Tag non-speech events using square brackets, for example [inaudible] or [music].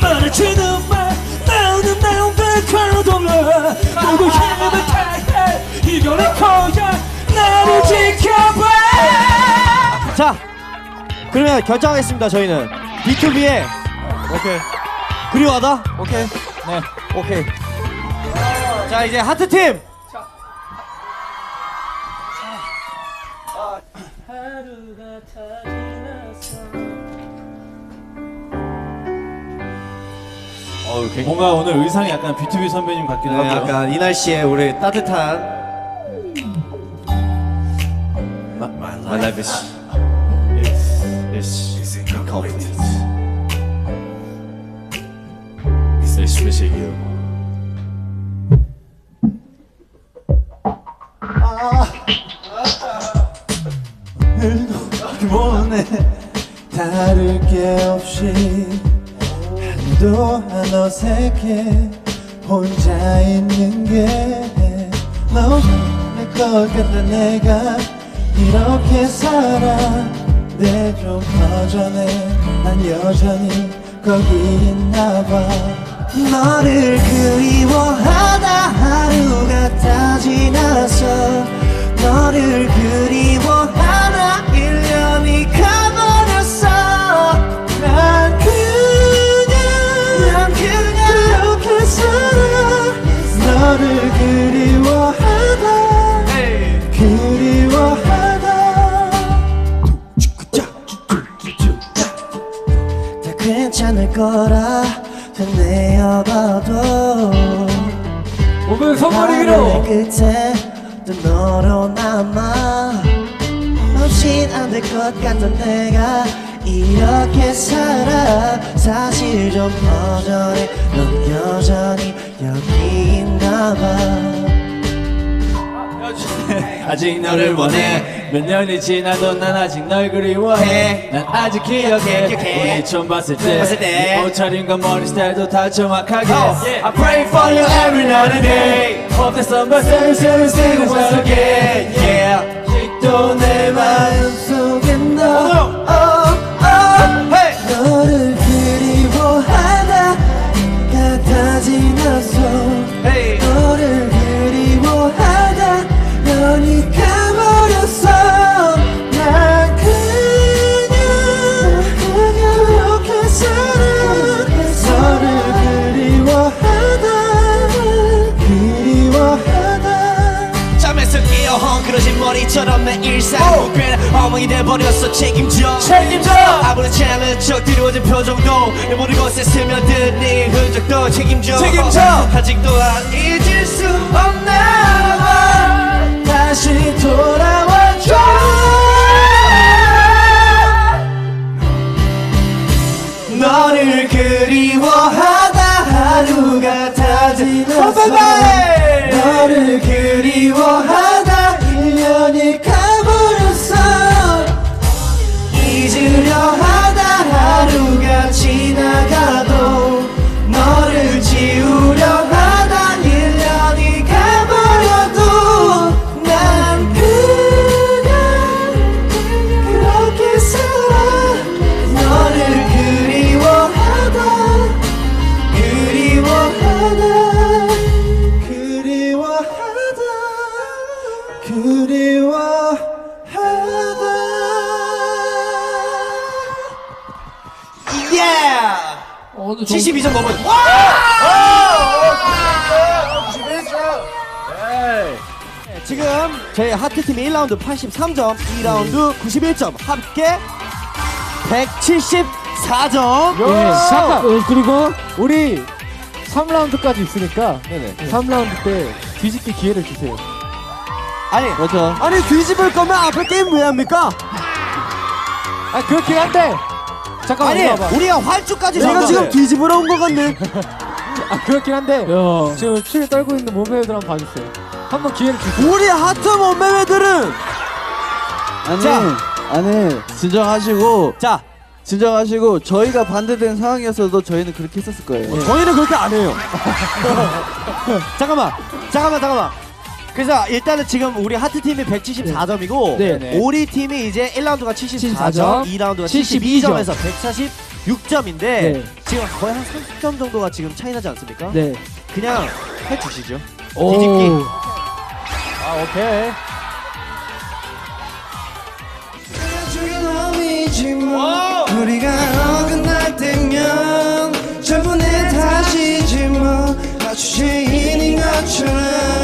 말해주는 말 나오는 내용 백화로 돌려 모두 힘을 다해 이겨낼 거야 나를 지켜봐 자 그러면 결정하겠습니다 저희는. B2B의. 오케이. 그리워하다? 오케이. 네. 오케이 자 이제 하트팀 뭔가 오늘 의상이 약간 B2B 선배님 같기도 네, 하고요. 약간 이 날씨에 우리 따뜻한 My life is is is incomplete. Especially you. 오늘 다를 게 없이 한도 안 어색해 혼자 있는 게 너무 것 같다 내가 이렇게 살아 내좀 허전해. 난 여전히 거기 있나 봐. 너를 그리워하다 하루가 다 지나서 너를 그리워하다 1년이 가버렸어. 난 그냥 난 그냥 그렇게 살아 너를 그리워하다 그리워하다 다 괜찮을 거라 되뇌어봐도. 오늘 하루의 끝에 또 너로 남아 없인 안될 것 같던 내가 이렇게 살아 사실 좀 허전해 넌 여전히 여기 있나 봐 아직 너를 원해 몇 년이 지나도 난 아직 널 그리워해 난 아직 기억해 우리 처음 봤을 때 옷차림 과 머리 스타일도 다 정확하게 I pray for you every night and day Hope that somebody says you see once again 엉망이 돼버렸어. 책임져. 책임져! 아무렇지 않은 척 드리워진 표정도 내 모든 것에 스며든 네 흔적도 책임져. 책임져! 아직도 안 잊을 수 없나 봐. 다시 돌아와줘 예! 72점 넘어. 네, 지금 저희 하트팀이 1라운드 83점, 2라운드 91점, 합계 174점. 네, 잠깐. 어, 그리고 우리 3라운드까지 있으니까 3라운드 때 뒤집기 기회를 주세요. 아니, 맞아. 아니 뒤집을 거면 앞에 게임 왜 합니까? 아 그렇긴 한데 잠깐만 아니 와봐. 우리가 활주까지 내가. 지금 뒤집으러 온거 같네. 아 그렇긴 한데 야. 지금 피를 떨고 있는 몸매들 한번 봐주세요. 한번 기회를 주세요. 우리 하트 몸매매들은! 아니 자. 아니 진정하시고 자. 진정하시고 저희가 반대된 상황이었어도 저희는 그렇게 했었을 거예요. 저희는 그렇게 안 해요. [laughs] 잠깐만. 잠깐만 잠깐만 그래서 일단은 지금 우리 하트 팀이 174점이고 네, 네. 오리 팀이 이제 1라운드가 74점, 74점, 2라운드가 72 점. 72점에서 146점인데 네. 지금 거의 한 30점 정도가 지금 차이 나지 않습니까? 네 그냥 해주시죠. 오. 뒤집기. 아 오케이 우리가 어긋날 때면 저분의 탓이지 뭐 마치 죄인인 것처럼